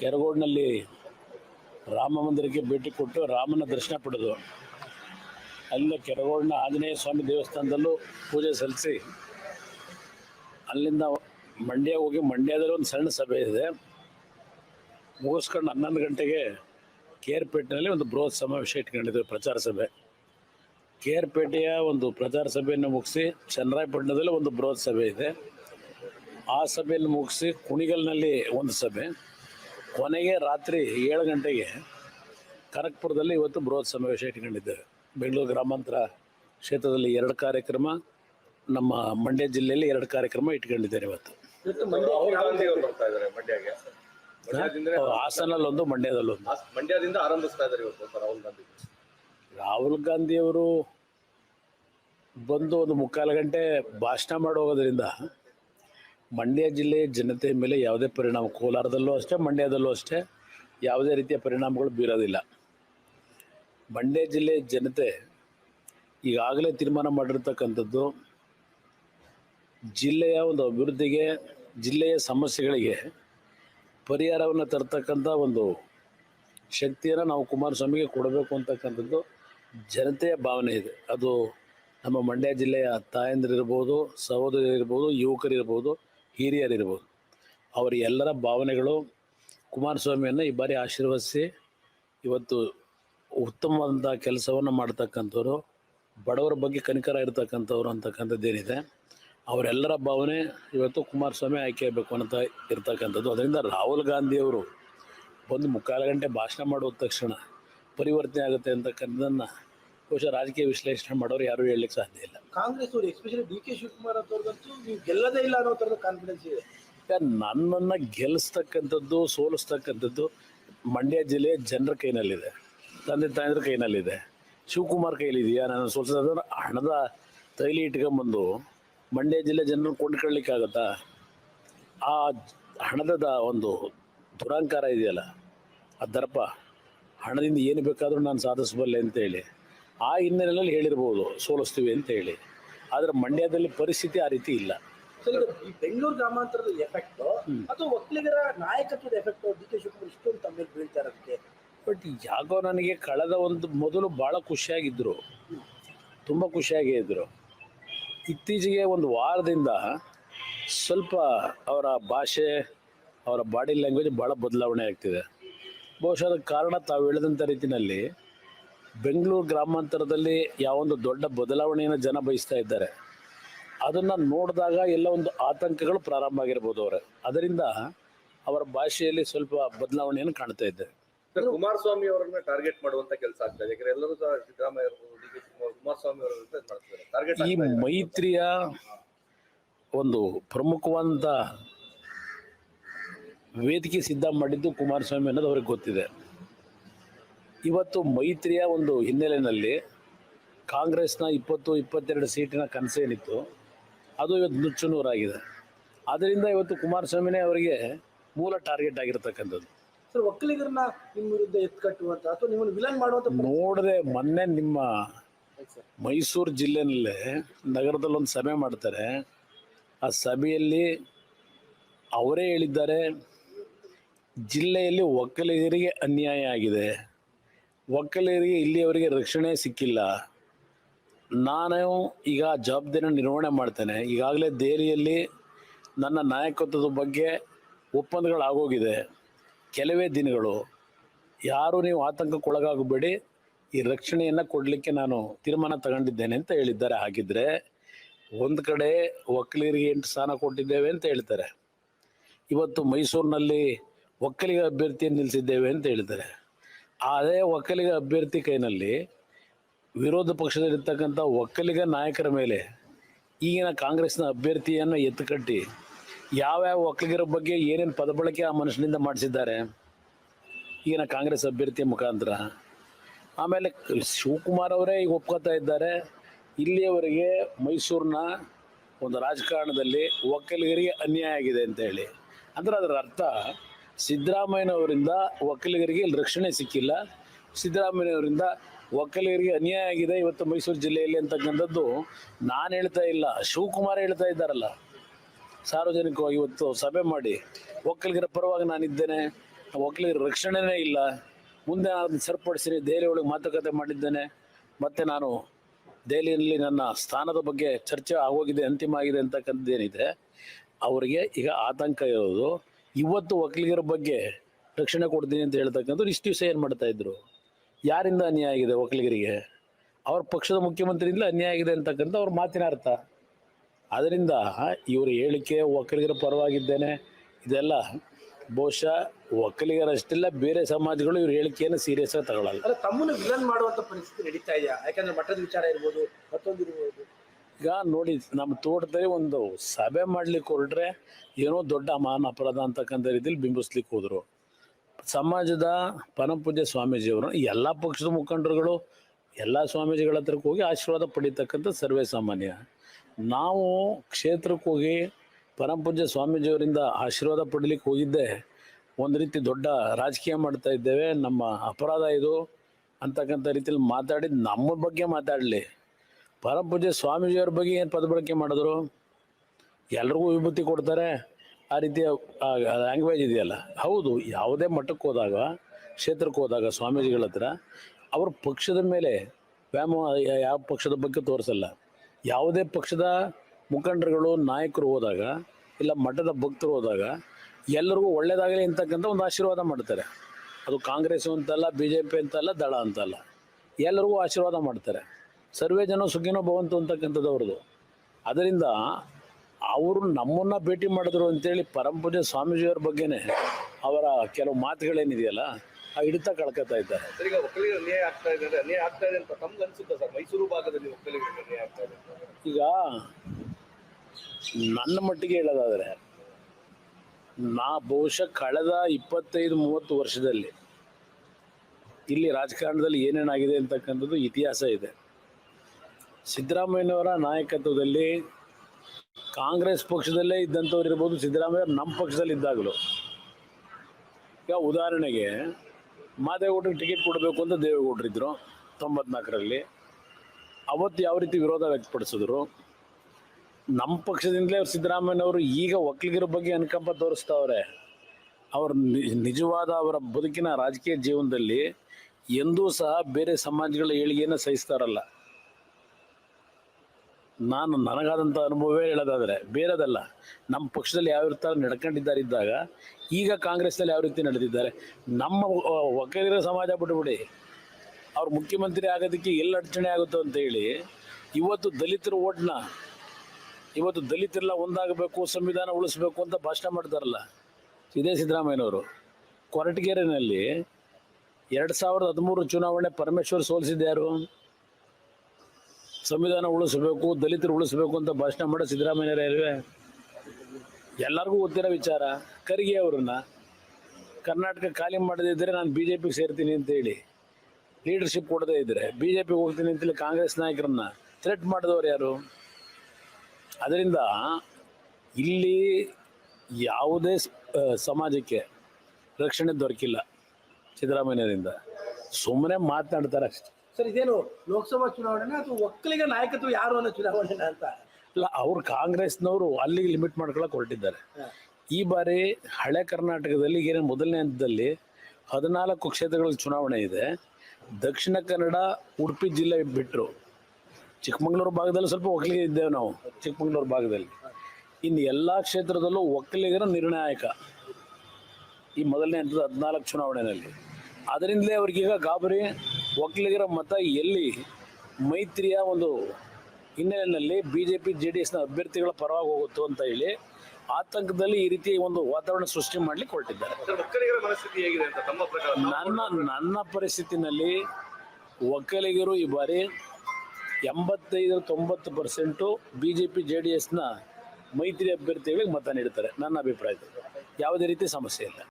ಕೆರಗೋಡಿನಲ್ಲಿ ರಾಮ ಮಂದಿರಕ್ಕೆ ಭೇಟಿ ಕೊಟ್ಟು ರಾಮನ ದರ್ಶನ ಪಡೆದು ಅಲ್ಲಿಂದ ಕೆರಗೋಡ್ನ ಆಂಜನೇಯ ಸ್ವಾಮಿ ದೇವಸ್ಥಾನದಲ್ಲೂ ಪೂಜೆ ಸಲ್ಲಿಸಿ ಅಲ್ಲಿಂದ ಮಂಡ್ಯ ಹೋಗಿ ಮಂಡ್ಯದಲ್ಲಿ ಒಂದು ಸಣ್ಣ ಸಭೆ ಇದೆ. ಮುಗಿಸ್ಕೊಂಡು ಹನ್ನೊಂದು ಗಂಟೆಗೆ ಕೇರ್ಪೇಟೆನಲ್ಲಿ ಒಂದು ಬೃಹತ್ ಸಮಾವೇಶ ಇಟ್ಕೊಂಡಿದ್ದೇವೆ ಪ್ರಚಾರ ಸಭೆ. ಕೇರ್ಪೇಟೆಯ ಒಂದು ಪ್ರಚಾರ ಸಭೆಯನ್ನು ಮುಗಿಸಿ ಚನ್ನರಾಯಪಟ್ಟಣದಲ್ಲಿ ಒಂದು ಬೃಹತ್ ಸಭೆ ಇದೆ. ಆ ಸಭೆಯನ್ನು ಮುಗಿಸಿ ಕುಣಿಗಲ್ನಲ್ಲಿ ಒಂದು ಸಭೆ. ಕೊನೆಗೆ ರಾತ್ರಿ ಏಳು ಗಂಟೆಗೆ ಕನಕ್ಪುರದಲ್ಲಿ ಇವತ್ತು ಬೃಹತ್ ಸಮಾವೇಶ ಇಟ್ಕೊಂಡಿದ್ದೇವೆ. ಬೆಂಗಳೂರು ಗ್ರಾಮಾಂತರ ಕ್ಷೇತ್ರದಲ್ಲಿ ಎರಡು ಕಾರ್ಯಕ್ರಮ ನಮ್ಮ ಮಂಡ್ಯ ಜಿಲ್ಲೆಯಲ್ಲಿ ಎರಡು ಕಾರ್ಯಕ್ರಮ ಇಟ್ಕೊಂಡಿದ್ದೇನೆ ಇವತ್ತು. ಹಾಸನಲ್ಲೊಂದು ಮಂಡ್ಯದಲ್ಲೊಂದು. ಮಂಡ್ಯದಿಂದ ಆರಂಭಿಸ್ತಾ ಇದ್ದಾರೆ ಇವತ್ತು ರಾಹುಲ್ ಗಾಂಧಿ. ರಾಹುಲ್ ಗಾಂಧಿಯವರು ಬಂದು ಒಂದು ಮುಕ್ಕಾಲು ಗಂಟೆ ಭಾಷಣ ಮಾಡಿ ಹೋಗೋದ್ರಿಂದ ಮಂಡ್ಯ ಜಿಲ್ಲೆಯ ಜನತೆಯ ಮೇಲೆ ಯಾವುದೇ ಪರಿಣಾಮ, ಕೋಲಾರದಲ್ಲೂ ಅಷ್ಟೇ, ಮಂಡ್ಯದಲ್ಲೂ ಅಷ್ಟೇ, ಯಾವುದೇ ರೀತಿಯ ಪರಿಣಾಮಗಳು ಬೀರೋದಿಲ್ಲ. ಮಂಡ್ಯ ಜಿಲ್ಲೆಯ ಜನತೆ ಈಗಾಗಲೇ ತೀರ್ಮಾನ ಮಾಡಿರ್ತಕ್ಕಂಥದ್ದು, ಜಿಲ್ಲೆಯ ಒಂದು ಅಭಿವೃದ್ಧಿಗೆ, ಜಿಲ್ಲೆಯ ಸಮಸ್ಯೆಗಳಿಗೆ ಪರಿಹಾರವನ್ನು ತರ್ತಕ್ಕಂಥ ಒಂದು ಶಕ್ತಿಯನ್ನು ನಾವು ಕುಮಾರಸ್ವಾಮಿಗೆ ಕೊಡಬೇಕು ಅಂತಕ್ಕಂಥದ್ದು ಜನತೆಯ ಭಾವನೆ ಇದೆ. ಅದು ನಮ್ಮ ಮಂಡ್ಯ ಜಿಲ್ಲೆಯ ತಾಯಂದಿರಿರ್ಬೋದು ಸಹೋದರಿರ್ಬೋದು ಯುವಕರಿರ್ಬೋದು ಹಿರಿಯರಿರ್ಬೋದು. ಅವರ ಎಲ್ಲರ ಭಾವನೆಗಳು ಕುಮಾರಸ್ವಾಮಿಯನ್ನು ಈ ಬಾರಿ ಆಶೀರ್ವದಿಸಿ ಇವತ್ತು ಉತ್ತಮವಾದಂಥ ಕೆಲಸವನ್ನು ಮಾಡ್ತಕ್ಕಂಥವ್ರು, ಬಡವರ ಬಗ್ಗೆ ಕನಿಕರ ಇರ್ತಕ್ಕಂಥವ್ರು ಅಂತಕ್ಕಂಥದ್ದೇನಿದೆ ಅವರೆಲ್ಲರ ಭಾವನೆ ಇವತ್ತು ಕುಮಾರಸ್ವಾಮಿ ಆಯ್ಕೆ ಆಗಬೇಕು ಅಂತ ಇರ್ತಕ್ಕಂಥದ್ದು. ಅದರಿಂದ ರಾಹುಲ್ ಗಾಂಧಿಯವರು ಬಂದು ಮುಕ್ಕಾಲು ಗಂಟೆ ಭಾಷಣ ಮಾಡುವ ತಕ್ಷಣ ಪರಿವರ್ತನೆ ಆಗುತ್ತೆ ಅಂತಕ್ಕಂಥದ್ದನ್ನು ಬಹುಶಃ ರಾಜಕೀಯ ವಿಶ್ಲೇಷಣೆ ಮಾಡೋರು ಯಾರು ಹೇಳಲಿಕ್ಕೆ ಸಾಧ್ಯ ಇಲ್ಲ. ಕಾಂಗ್ರೆಸ್ ಅವರು ಎಸ್ಪೆಷಲಿ ಡಿ ಕೆ ಶಿವಕುಮಾರ್ ಅವ್ರಿಗಂತೂ ನೀವು ಗೆಲ್ಲದೇ ಇಲ್ಲ ಅನ್ನೋ ತರದ ಕಾನ್ಫಿಡೆನ್ಸ್ ಇದೆ. ನನ್ನನ್ನು ಗೆಲ್ಲಿಸ್ತಕ್ಕಂಥದ್ದು ಸೋಲಿಸ್ತಕ್ಕಂಥದ್ದು ಮಂಡ್ಯ ಜಿಲ್ಲೆಯ ಜನರ ಕೈನಲ್ಲಿದೆ. ತಂದೆ ತಾಯಂದ್ರ ಕೈನಲ್ಲಿದೆ. ಶಿವಕುಮಾರ್ ಕೈಲಿದೆಯಾ? ನಾನು ಸೋಲಿಸೋದ್ರೆ ಹಣದ ತೈಲಿ ಇಟ್ಕೊಂಬಂದು ಮಂಡ್ಯ ಜಿಲ್ಲೆ ಜನರನ್ನು ಕೊಂಡ್ಕೊಳ್ಳಿಕ್ಕಾಗತ್ತಾ ಆ ಹಣದ ಒಂದು ದುರಾಂಕಾರ ಇದೆಯಲ್ಲ ಆ ದರ್ಪ ಹಣದಿಂದ ಏನು ಬೇಕಾದರೂ ನಾನು ಸಾಧಿಸಬಲ್ಲೆ ಅಂತೇಳಿ. ಆ ಹಿನ್ನೆಲೆಯಲ್ಲಿ ಹೇಳಿರ್ಬೋದು ಸೋಲಿಸ್ತೀವಿ ಅಂತೇಳಿ ಆದರೆ ಮಂಡ್ಯದಲ್ಲಿ ಪರಿಸ್ಥಿತಿ ಆ ರೀತಿ ಇಲ್ಲ. ಈ ಬೆಂಗಳೂರು ಗ್ರಾಮಾಂತರದ ಎಫೆಕ್ಟ್ ಅಥವಾ ಒಕ್ಕಲಿಗರ ನಾಯಕತ್ವದ ಎಫೆಕ್ಟ್ ಡಿ ಕೆ ಶಿವಕುಮಾರ್ ಇಷ್ಟೊಂದು ತಮ್ಮ ಮೇಲೆ ಬೀಳ್ತಾ ಇರೋದಕ್ಕೆ ಬಟ್ ಯಾಕೋ ನನಗೆ ಕಳೆದ ಒಂದು ಮೊದಲು ಭಾಳ ಖುಷಿಯಾಗಿದ್ದರು ತುಂಬ ಖುಷಿಯಾಗೇ ಇದ್ದರು ಇತ್ತೀಚೆಗೆ ಒಂದು ವಾರದಿಂದ ಸ್ವಲ್ಪ ಅವರ ಭಾಷೆ ಅವರ ಬಾಡಿ ಲ್ಯಾಂಗ್ವೇಜ್ ಭಾಳ ಬದಲಾವಣೆ ಆಗ್ತಿದೆ. ಬಹುಶಃ ಅದಕ್ಕೆ ಕಾರಣ ತಾವು ಹೇಳಿದಂಥ ರೀತಿಯಲ್ಲಿ ಬೆಂಗಳೂರು ಗ್ರಾಮಾಂತರದಲ್ಲಿ ಯಾವ ಒಂದು ದೊಡ್ಡ ಬದಲಾವಣೆಯನ್ನು ಜನ ಬಯಸ್ತಾ ಇದ್ದಾರೆ. ಅದನ್ನು ನೋಡಿದಾಗ ಎಲ್ಲ ಒಂದು ಆತಂಕಗಳು ಪ್ರಾರಂಭ ಆಗಿರ್ಬೋದು ಅವರ. ಅದರಿಂದ ಅವರ ಭಾಷೆಯಲ್ಲಿ ಸ್ವಲ್ಪ ಬದಲಾವಣೆಯನ್ನು ಕಾಣ್ತಾ ಇದ್ದೆ ಕುಮಾರಸ್ವಾಮಿ ಅವರನ್ನ ಟಾರ್ಗೆಟ್ ಮಾಡುವಂತ ಕೆಲಸ ಆಗ್ತಾ ಇದೆ. ಯಾಕಂದ್ರೆ ಎಲ್ಲರೂ ಸಹ ಸಿದ್ದರಾಮಯ್ಯ ಕುಮಾರಸ್ವಾಮಿ ಅವರ ಈ ಮೈತ್ರಿಯ ಒಂದು ಪ್ರಮುಖವಾದ ವೇದಿಕೆ ಸಿದ್ಧ ಮಾಡಿದ್ದು ಕುಮಾರಸ್ವಾಮಿ ಅನ್ನೋದು ಅವ್ರಿಗೆ ಗೊತ್ತಿದೆ. ಇವತ್ತು ಮೈತ್ರಿಯ ಒಂದು ಹಿನ್ನೆಲೆಯಲ್ಲಿ ಕಾಂಗ್ರೆಸ್ನ ಇಪ್ಪತ್ತು ಇಪ್ಪತ್ತೆರಡು ಸೀಟಿನ ಕನಸೇನಿತ್ತು ಅದು ಇವತ್ತು ನುಚ್ಚು ನೂರಾಗಿದೆ. ಆದ್ದರಿಂದ ಇವತ್ತು ಕುಮಾರಸ್ವಾಮಿನೇ ಅವರಿಗೆ ಮೂಲ ಟಾರ್ಗೆಟ್ ಆಗಿರತಕ್ಕಂಥದ್ದು. ಸರ್ ಒಕ್ಕಲಿಗರನ್ನ ನಿಮ್ಮ ವಿರುದ್ಧ ಎತ್ಕಟ್ಟುವಂತ ಅಥವಾ ನಿಮ್ಮನ್ನು ವಿಲನ್ ಮಾಡುವಂತ ನೋಡದೆ ಮೊನ್ನೆ ನಿಮ್ಮ ಮೈಸೂರು ಜಿಲ್ಲೆನಲ್ಲೇ ನಗರದಲ್ಲಿ ಒಂದು ಸಭೆ ಮಾಡ್ತಾರೆ. ಆ ಸಭೆಯಲ್ಲಿ ಅವರೇ ಹೇಳಿದ್ದಾರೆ ಜಿಲ್ಲೆಯಲ್ಲಿ ಒಕ್ಕಲಿಗರಿಗೆ ಅನ್ಯಾಯ ಆಗಿದೆ. ಒಕ್ಕಲಿಗರಿಗೆ ಇಲ್ಲಿಯವರಿಗೆ ರಕ್ಷಣೆ ಸಿಕ್ಕಿಲ್ಲ. ನಾನು ಈಗ ಜವಾಬ್ದಾರಿಯನ್ನು ನಿರ್ವಹಣೆ ಮಾಡ್ತೇನೆ. ಈಗಾಗಲೇ ದೆಹಲಿಯಲ್ಲಿ ನನ್ನ ನಾಯಕತ್ವದ ಬಗ್ಗೆ ಒಪ್ಪಂದಗಳಾಗೋಗಿದೆ. ಕೆಲವೇ ದಿನಗಳು. ಯಾರೂ ನೀವು ಆತಂಕಕ್ಕೊಳಗಾಗಬೇಡಿ. ಈ ರಕ್ಷಣೆಯನ್ನು ಕೊಡಲಿಕ್ಕೆ ನಾನು ತೀರ್ಮಾನ ತಗೊಂಡಿದ್ದೇನೆ ಅಂತ ಹೇಳಿದ್ದಾರೆ. ಹಾಗಿದ್ರೆ ಒಂದು ಕಡೆ ಒಕ್ಕಲಿಗರಿಗೆ ಎಂಟು ಸ್ಥಾನ ಕೊಟ್ಟಿದ್ದೇವೆ ಅಂತ ಹೇಳ್ತಾರೆ. ಇವತ್ತು ಮೈಸೂರಿನಲ್ಲಿ ಒಕ್ಕಲಿಗ ಅಭ್ಯರ್ಥಿಯನ್ನು ನಿಲ್ಲಿಸಿದ್ದೇವೆ ಅಂತ ಹೇಳ್ತಾರೆ. ಅದೇ ಒಕ್ಕಲಿಗ ಅಭ್ಯರ್ಥಿ ಕೈನಲ್ಲಿ ವಿರೋಧ ಪಕ್ಷದಲ್ಲಿರ್ತಕ್ಕಂಥ ಒಕ್ಕಲಿಗ ನಾಯಕರ ಮೇಲೆ ಈಗಿನ ಕಾಂಗ್ರೆಸ್ನ ಅಭ್ಯರ್ಥಿಯನ್ನು ಎತ್ತುಕಟ್ಟಿ ಯಾವ್ಯಾವ ಒಕ್ಕಲಿಗರ ಬಗ್ಗೆ ಏನೇನು ಪದಬಳಕೆ ಆ ಮನುಷ್ಯನಿಂದ ಮಾಡಿಸಿದ್ದಾರೆ ಈಗಿನ ಕಾಂಗ್ರೆಸ್ ಅಭ್ಯರ್ಥಿಯ ಮುಖಾಂತರ. ಆಮೇಲೆ ಶಿವಕುಮಾರ್ ಅವರೇ ಈಗ ಒಪ್ಕೋತಾ ಇದ್ದಾರೆ. ಇಲ್ಲಿಯವರೆಗೆ ಮೈಸೂರಿನ ಒಂದು ರಾಜಕಾರಣದಲ್ಲಿ ಒಕ್ಕಲಿಗರಿಗೆ ಅನ್ಯಾಯ ಆಗಿದೆ ಅಂತ ಹೇಳಿ. ಅಂದ್ರೆ ಅದರ ಅರ್ಥ ಸಿದ್ದರಾಮಯ್ಯನವರಿಂದ ಒಕ್ಕಲಿಗರಿಗೆ ರಕ್ಷಣೆ ಸಿಕ್ಕಿಲ್ಲ. ಸಿದ್ದರಾಮಯ್ಯನವರಿಂದ ಒಕ್ಕಲಿಗರಿಗೆ ಅನ್ಯಾಯ ಆಗಿದೆ. ಇವತ್ತು ಮೈಸೂರು ಜಿಲ್ಲೆಯಲ್ಲಿ ಅಂತಕ್ಕಂಥದ್ದು ನಾನು ಹೇಳ್ತಾ ಇಲ್ಲ. ಶಿವಕುಮಾರ್ ಹೇಳ್ತಾ ಇದ್ದಾರಲ್ಲ. ಸಾರ್ವಜನಿಕವಾಗಿ ಇವತ್ತು ಸಭೆ ಮಾಡಿ ಒಕ್ಕಲಿಗರ ಪರವಾಗಿ ನಾನಿದ್ದೇನೆ. ಒಕ್ಕಲಿಗರ ರಕ್ಷಣೆನೇ ಇಲ್ಲ. ಮುಂದೆ ನಾನು ಸರಿಪಡಿಸಿ ದೆಹಲಿ ಒಳಗೆ ಮಾತುಕತೆ ಮಾಡಿದ್ದೇನೆ. ಮತ್ತೆ ನಾನು ದೆಹಲಿಯಲ್ಲಿ ನನ್ನ ಸ್ಥಾನದ ಬಗ್ಗೆ ಚರ್ಚೆ ಆಗೋಗಿದೆ, ಅಂತಿಮ ಆಗಿದೆ ಅಂತಕ್ಕಂಥದ್ದೇನಿದೆ ಅವರಿಗೆ ಈಗ ಆತಂಕ ಇರೋದು ಇವತ್ತು ಒಕ್ಕಲಿಗರ ಬಗ್ಗೆ ರಕ್ಷಣೆ ಕೊಡ್ತೀನಿ ಅಂತ ಹೇಳ್ತಕ್ಕಂಥದ್ದು ಇಷ್ಟು ದಿವಸ ಏನು ಮಾಡ್ತಾ ಇದ್ರು? ಯಾರಿಂದ ಅನ್ಯಾಯ ಆಗಿದೆ ಒಕ್ಕಲಿಗರಿಗೆ ಅವ್ರ ಪಕ್ಷದ ಮುಖ್ಯಮಂತ್ರಿಯಿಂದ ಅನ್ಯಾಯ ಆಗಿದೆ ಅಂತಕ್ಕಂಥ ಅವ್ರ ಮಾತಿನ ಅರ್ಥ. ಅದರಿಂದ ಇವರ ಹೇಳಿಕೆ ಒಕ್ಕಲಿಗರ ಪರವಾಗಿದ್ದೇನೆ. ಇದೆಲ್ಲ ಬಹುಶಃ ಒಕ್ಕಲಿಗರಷ್ಟೆಲ್ಲ ಬೇರೆ ಸಮಾಜಗಳು ಇವ್ರ ಹೇಳಿಕೆಯನ್ನು ಸೀರಿಯಸ್ ಆಗಿ ತಗೊಳ್ಳಲ್ಲ ತಮ್ಮನ್ನು ವಿಲನ್ ಮಾಡುವಂತ ಪರಿಸ್ಥಿತಿ ನಡೀತಾ ಇದೆಯಾ? ಯಾಕಂದ್ರೆ ಮಠದ ವಿಚಾರ ಇರ್ಬೋದು, ಮತ್ತೊಂದು ಇರ್ಬೋದು. ಈಗ ನೋಡಿ, ನಮ್ಮ ತೋಟದಲ್ಲಿ ಒಂದು ಸಭೆ ಮಾಡ್ಲಿಕ್ಕೆ ಹೊರಟ್ರೆ ಏನೋ ದೊಡ್ಡ ಮಾನ ಅಪರಾಧ ಅಂತಕ್ಕಂಥ ರೀತಿಯಲ್ಲಿ ಬಿಂಬಿಸ್ಲಿಕ್ಕೆ ಹೋದ್ರು. ಸಮಾಜದ ಪರಮಪೂಜ್ಯ ಸ್ವಾಮೀಜಿಯವರು ಎಲ್ಲ ಪಕ್ಷದ ಮುಖಂಡರುಗಳು, ಎಲ್ಲ ಸ್ವಾಮೀಜಿಗಳ ಹತ್ರಕ್ಕೆ ಹೋಗಿ ಆಶೀರ್ವಾದ ಪಡೀತಕ್ಕಂಥ ಸರ್ವೇ ಸಾಮಾನ್ಯ. ನಾವು ಕ್ಷೇತ್ರಕ್ಕೆ ಹೋಗಿ ಪರಮಪೂಜ್ಯ ಸ್ವಾಮೀಜಿಯವರಿಂದ ಆಶೀರ್ವಾದ ಪಡಲಿಕ್ಕೆ ಹೋಗಿದ್ದೆ. ಒಂದು ರೀತಿ ದೊಡ್ಡ ರಾಜಕೀಯ ಮಾಡ್ತಾ ಇದ್ದೇವೆ. ನಮ್ಮ ಅಪರಾಧ ಇದು ಅಂತಕ್ಕಂಥ ರೀತಿಯಲ್ಲಿ ಮಾತಾಡಿ, ನಮ್ಮ ಬಗ್ಗೆ ಮಾತಾಡಲಿ. ಪರಮಪೂಜ್ಯ ಸ್ವಾಮೀಜಿಯವ್ರ ಬಗ್ಗೆ ಏನು ಪದ ಬಳಕೆ ಮಾಡಿದ್ರು? ಎಲ್ರಿಗೂ ವಿಭೂತಿ ಕೊಡ್ತಾರೆ. ಆ ರೀತಿಯ ಲ್ಯಾಂಗ್ವೇಜ್ ಇದೆಯಲ್ಲ. ಹೌದು, ಯಾವುದೇ ಮಠಕ್ಕೆ ಹೋದಾಗ, ಕ್ಷೇತ್ರಕ್ಕೆ ಹೋದಾಗ, ಸ್ವಾಮೀಜಿಗಳ ಹತ್ರ ಅವ್ರ ಪಕ್ಷದ ಮೇಲೆ ವ್ಯಾಮೋಹ, ಯಾವ ಪಕ್ಷದ ಬಗ್ಗೆ ತೋರಿಸಲ್ಲ. ಯಾವುದೇ ಪಕ್ಷದ ಮುಖಂಡರುಗಳು, ನಾಯಕರು ಹೋದಾಗ, ಇಲ್ಲ ಮಠದ ಭಕ್ತರು ಹೋದಾಗ ಎಲ್ಲರಿಗೂ ಒಳ್ಳೇದಾಗಲಿ ಅಂತಕ್ಕಂಥ ಒಂದು ಆಶೀರ್ವಾದ ಮಾಡ್ತಾರೆ. ಅದು ಕಾಂಗ್ರೆಸ್ ಅಂತಲ್ಲ ಬಿ ಜೆ ಪಿ ಅಂತಲ್ಲ, ದಳ ಅಂತಲ್ಲ. ಎಲ್ಲರಿಗೂ ಆಶೀರ್ವಾದ ಮಾಡ್ತಾರೆ. ಸರ್ವೇ ಜನ ಸುಖಿನೋ ಭವಂತು ಅಂತಕ್ಕಂಥದ್ದು ಅವ್ರದ್ದು. ಅದರಿಂದ ಅವರು ನಮ್ಮನ್ನು ಭೇಟಿ ಮಾಡಿದ್ರು ಅಂತೇಳಿ ಪರಂಪೂಜೆ ಸ್ವಾಮೀಜಿಯವ್ರ ಬಗ್ಗೆನೇ ಅವರ ಕೆಲವು ಮಾತುಗಳೇನಿದೆಯಲ್ಲ ಆ ಹಿಡಿತ ಕಳ್ಕೊತಾ ಇದ್ದಾರೆ. ಈಗ ಒಕ್ಕಲಿಗರ ಅನ್ಯಾಯ ಆಗ್ತಾ ಇದೆ ಅಂದ್ರೆ ಅನ್ಯಾಯ ಆಗ್ತಾ ಇದೆ ಅಂತ ತಮ್ಗೆ ಅನ್ಸುತ್ತಾ ಸರ್? ಮೈಸೂರು ಭಾಗದಲ್ಲಿ ಒಕ್ಕಲಿಗರಿಗೆ ಅನ್ಯಾಯ ಆಗ್ತಾ ಇದೆ ಅಂತ? ಈಗ ನನ್ನ ಮಟ್ಟಿಗೆ ಹೇಳೋದಾದರೆ ನಾ ಬಹುಶಃ ಕಳೆದ ಇಪ್ಪತ್ತೈದು ಮೂವತ್ತು ವರ್ಷದಲ್ಲಿ ಇಲ್ಲಿ ರಾಜಕಾರಣದಲ್ಲಿ ಏನೇನಾಗಿದೆ ಅಂತಕ್ಕಂಥದ್ದು ಇತಿಹಾಸ ಇದೆ. ಸಿದ್ದರಾಮಯ್ಯನವರ ನಾಯಕತ್ವದಲ್ಲಿ ಕಾಂಗ್ರೆಸ್ ಪಕ್ಷದಲ್ಲೇ ಇದ್ದಂಥವ್ರು ಇರ್ಬೋದು, ಸಿದ್ದರಾಮಯ್ಯ ನಮ್ಮ ಪಕ್ಷದಲ್ಲಿ ಇದ್ದಾಗಲೂ. ಈಗ ಉದಾಹರಣೆಗೆ ಮಾದೇಗೌಡರಿಗೆ ಟಿಕೆಟ್ ಕೊಡಬೇಕು ಅಂತ ದೇವೇಗೌಡರಿದ್ದರು ತೊಂಬತ್ನಾಲ್ಕರಲ್ಲಿ. ಅವತ್ತು ಯಾವ ರೀತಿ ವಿರೋಧ ವ್ಯಕ್ತಪಡಿಸಿದ್ರು? ನಮ್ಮ ಪಕ್ಷದಿಂದಲೇ ಸಿದ್ದರಾಮಯ್ಯನವರು ಈಗ ಒಕ್ಕಲಿಗರ ಬಗ್ಗೆ ಅನುಕಂಪ ತೋರಿಸ್ತಾವ್ರೆ. ಅವ್ರ ನಿಜವಾದ ಅವರ ಬದುಕಿನ ರಾಜಕೀಯ ಜೀವನದಲ್ಲಿ ಎಂದೂ ಸಹ ಬೇರೆ ಸಮಾಜಗಳ ಏಳಿಗೆಯನ್ನು ಸಹಿಸ್ತಾರಲ್ಲ. ನಾನು ನನಗಾದಂಥ ಅನುಭವವೇ ಹೇಳೋದಾದರೆ ಬೇರೆದಲ್ಲ. ನಮ್ಮ ಪಕ್ಷದಲ್ಲಿ ಯಾವ ರೀತಿ ನಡ್ಕೊಂಡಿದ್ದಾರೆ ಇದ್ದಾಗ, ಈಗ ಕಾಂಗ್ರೆಸ್ನಲ್ಲಿ ಯಾವ ರೀತಿ ನಡೆದಿದ್ದಾರೆ, ನಮ್ಮ ಒಕ್ಕಲಿಗರ ಸಮಾಜ ಬಿಟ್ಬಿಡಿ. ಅವ್ರು ಮುಖ್ಯಮಂತ್ರಿ ಆಗೋದಕ್ಕೆ ಎಲ್ಲಿ ಅಡಚಣೆ ಆಗುತ್ತೋ ಅಂತ ಹೇಳಿ, ಇವತ್ತು ದಲಿತರ ಓಟ್ನ, ಇವತ್ತು ದಲಿತರೆಲ್ಲ ಒಂದಾಗಬೇಕು, ಸಂವಿಧಾನ ಉಳಿಸ್ಬೇಕು ಅಂತ ಭಾಷಣ ಮಾಡ್ತಾರಲ್ಲ, ಇದೇ ಸಿದ್ದರಾಮಯ್ಯನವರು. ಕೊರಟಗೆರೆನಲ್ಲಿ ಎರಡು ಸಾವಿರದ ಹದಿಮೂರು ಚುನಾವಣೆ ಪರಮೇಶ್ವರ್ ಸೋಲಿಸಿದ್ದ ಯಾರು? ಸಂವಿಧಾನ ಉಳಿಸಬೇಕು, ದಲಿತರು ಉಳಿಸಬೇಕು ಅಂತ ಭಾಷಣ ಮಾಡೋ ಸಿದ್ದರಾಮಯ್ಯ ಇಲ್ವೇ ಎಲ್ಲರಿಗೂ ಗೊತ್ತಿರೋ ವಿಚಾರ. ಖರ್ಗೆ ಅವ್ರನ್ನ ಕರ್ನಾಟಕ ಖಾಲಿ ಮಾಡದಿದ್ದರೆ ನಾನು ಬಿ ಜೆ ಪಿಗೆ ಸೇರ್ತೀನಿ ಅಂತೇಳಿ ಲೀಡರ್ಶಿಪ್ ಕೊಡದೇ ಇದ್ದರೆ ಬಿ ಜೆ ಪಿಗೆ ಹೋಗ್ತೀನಿ ಅಂತೇಳಿ ಕಾಂಗ್ರೆಸ್ ನಾಯಕರನ್ನ ಥ್ರೆಟ್ ಮಾಡಿದವರು ಯಾರು? ಅದರಿಂದ ಇಲ್ಲಿ ಯಾವುದೇ ಸಮಾಜಕ್ಕೆ ರಕ್ಷಣೆ ದೊರಕಿಲ್ಲ ಸಿದ್ದರಾಮಯ್ಯರಿಂದ ಸುಮ್ಮನೆ ಮಾತನಾಡ್ತಾರೆ ಅಷ್ಟೆ. ಸರ್ ಇದೇನು ಲೋಕಸಭಾ ಚುನಾವಣೆನ ಅಥವಾ ಒಕ್ಕಲಿಗ ನಾಯಕತ್ವ ಯಾರು ಅನ್ನೋ ಚುನಾವಣೆನ ಅಂತ? ಅಲ್ಲ ಅವ್ರು ಕಾಂಗ್ರೆಸ್ನವರು ಅಲ್ಲಿಗೆ ಲಿಮಿಟ್ ಮಾಡ್ಕೊಳಕ್ ಹೊರಟಿದ್ದಾರೆ. ಈ ಬಾರಿ ಹಳೆ ಕರ್ನಾಟಕದಲ್ಲಿ ಈಗೇನು ಮೊದಲನೇ ಹಂತದಲ್ಲಿ ಹದಿನಾಲ್ಕು ಕ್ಷೇತ್ರಗಳ ಚುನಾವಣೆ ಇದೆ. ದಕ್ಷಿಣ ಕನ್ನಡ ಉಡುಪಿ ಜಿಲ್ಲೆ ಬಿಟ್ಟರು ಚಿಕ್ಕಮಗಳೂರು ಭಾಗದಲ್ಲಿ ಸ್ವಲ್ಪ ಒಕ್ಕಲಿಗ ಇದ್ದೇವೆ ನಾವು ಚಿಕ್ಕಮಗಳೂರು ಭಾಗದಲ್ಲಿ. ಇನ್ನು ಎಲ್ಲ ಕ್ಷೇತ್ರದಲ್ಲೂ ಒಕ್ಕಲಿಗರ ನಿರ್ಣಾಯಕ ಈ ಮೊದಲನೇ ಹಂತದ ಹದಿನಾಲ್ಕು ಚುನಾವಣೆಯಲ್ಲಿ ಅದರಿಂದಲೇ ಅವ್ರಿಗೀಗ ಗಾಬರಿ ಒಕ್ಕಲಿಗರ ಮತ ಎಲ್ಲಿ? ಮೈತ್ರಿಯ ಒಂದು ಹಿನ್ನೆಲೆಯಲ್ಲಿ B J P J D ಎಸ್ನ ಅಭ್ಯರ್ಥಿಗಳ ಪರವಾಗಿ ಹೋಗುತ್ತೋ ಅಂತ ಹೇಳಿ ಆತಂಕದಲ್ಲಿ ಈ ರೀತಿ ಒಂದು ವಾತಾವರಣ ಸೃಷ್ಟಿ ಮಾಡಲಿಕ್ಕೆ ಹೊರಟಿದ್ದಾರೆ. ನನ್ನ ನನ್ನ ಪರಿಸ್ಥಿತಿನಲ್ಲಿ ಒಕ್ಕಲಿಗರು ಈ ಬಾರಿ ಎಂಬತ್ತೈದು ತೊಂಬತ್ತು percent B J P J D ಎಸ್ನ ಮೈತ್ರಿ ಅಭ್ಯರ್ಥಿಗಳಿಗೆ ಮತ ನೀಡ್ತಾರೆ ನನ್ನ ಅಭಿಪ್ರಾಯದಲ್ಲಿ. ಯಾವುದೇ ರೀತಿ ಸಮಸ್ಯೆ ಇಲ್ಲ.